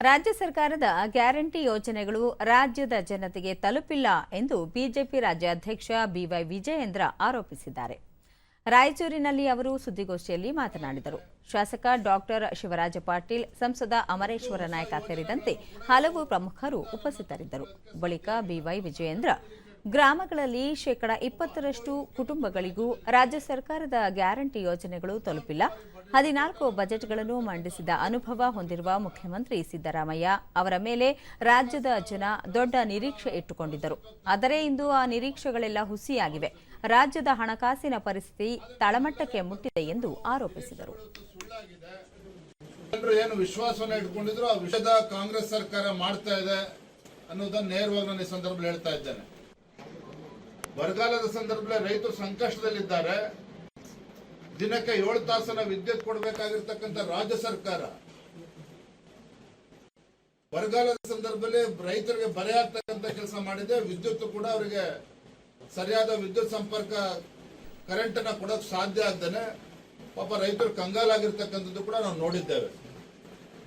ರಾಜ್ಯ ಸರ್ಕಾರದ ಗ್ಯಾರಂಟಿ ಯೋಜನೆಗಳು ರಾಜ್ಯದ ಜನತೆಗೆ ತಲುಪಿಲ್ಲ ಎಂದು ಬಿಜೆಪಿ ರಾಜ್ಯಾಧ್ಯಕ್ಷ ಬಿವೈ ವಿಜಯೇಂದ್ರ ಆರೋಪಿಸಿದ್ದಾರೆ. ರಾಯಚೂರಿನಲ್ಲಿ ಅವರು ಸುದ್ದಿಗೋಷ್ಠಿಯಲ್ಲಿ ಮಾತನಾಡಿದರು. ಶಾಸಕ ಡಾಕ್ಟರ್ ಶಿವರಾಜ ಪಾಟೀಲ್, ಸಂಸದ ಅಮರೇಶ್ವರ ನಾಯಕ ಸೇರಿದಂತೆ ಹಲವು ಪ್ರಮುಖರು ಉಪಸ್ಥಿತರಿದ್ದರು. ಬಳಿಕ ಬಿವೈ ವಿಜಯೇಂದ್ರ ಗ್ರಾಮಗಳಲ್ಲಿ ಶೇಕಡ ಇಪ್ಪತ್ತರಷ್ಟು ಕುಟುಂಬಗಳಿಗೂ ರಾಜ್ಯ ಸರ್ಕಾರದ ಗ್ಯಾರಂಟಿ ಯೋಜನೆಗಳು ತಲುಪಿಲ್ಲ. ಹದಿನಾಲ್ಕು ಬಜೆಟ್ಗಳನ್ನು ಮಂಡಿಸಿದ ಅನುಭವ ಹೊಂದಿರುವ ಮುಖ್ಯಮಂತ್ರಿ ಸಿದ್ದರಾಮಯ್ಯ ಅವರ ಮೇಲೆ ರಾಜ್ಯದ ಜನ ದೊಡ್ಡ ನಿರೀಕ್ಷೆ ಇಟ್ಟುಕೊಂಡಿದ್ದರು. ಆದರೆ ಇಂದು ಆ ನಿರೀಕ್ಷೆಗಳೆಲ್ಲ ಹುಸಿಯಾಗಿವೆ. ರಾಜ್ಯದ ಹಣಕಾಸಿನ ಪರಿಸ್ಥಿತಿ ತಳಮಟ್ಟಕ್ಕೆ ಮುಟ್ಟಿದೆ ಎಂದು ಆರೋಪಿಸಿದರು. ಏನು ವಿಶ್ವಾಸವನ್ನು ಕಾಂಗ್ರೆಸ್ ಸರ್ಕಾರ ಮಾಡ್ತಾ ಇದೆ ಅನ್ನೋದನ್ನ ನೇರವಾಗಿ ನಾನು ಈ ಸಂದರ್ಭದಲ್ಲಿ ಹೇಳ್ತಾ ಇದ್ದೇನೆ. ಬರಗಾಲದ ಸಂದರ್ಭದಲ್ಲಿ ರೈತರು ಸಂಕಷ್ಟದಲ್ಲಿದ್ದಾರೆ. ದಿನಕ್ಕೆ ಏಳು ತಾಸನ ವಿದ್ಯುತ್ ಕೊಡಬೇಕಾಗಿರ್ತಕ್ಕಂಥ ರಾಜ್ಯ ಸರ್ಕಾರ ಬರಗಾಲದ ಸಂದರ್ಭದಲ್ಲಿ ರೈತರಿಗೆ ಬರೆ ಆಗ್ತಕ್ಕಂಥ ಕೆಲಸ ಮಾಡಿದೆ. ವಿದ್ಯುತ್ ಕೂಡ ಅವರಿಗೆ ಸರಿಯಾದ ವಿದ್ಯುತ್ ಸಂಪರ್ಕ ಕರೆಂಟ್ ಅನ್ನ ಕೊಡೋಕೆ ಸಾಧ್ಯ ಆಗ್ದೇನೆ. ಪಾಪ ರೈತರು ಕಂಗಾಲಾಗಿರ್ತಕ್ಕಂಥದ್ದು ಕೂಡ ನಾವು ನೋಡಿದ್ದೇವೆ.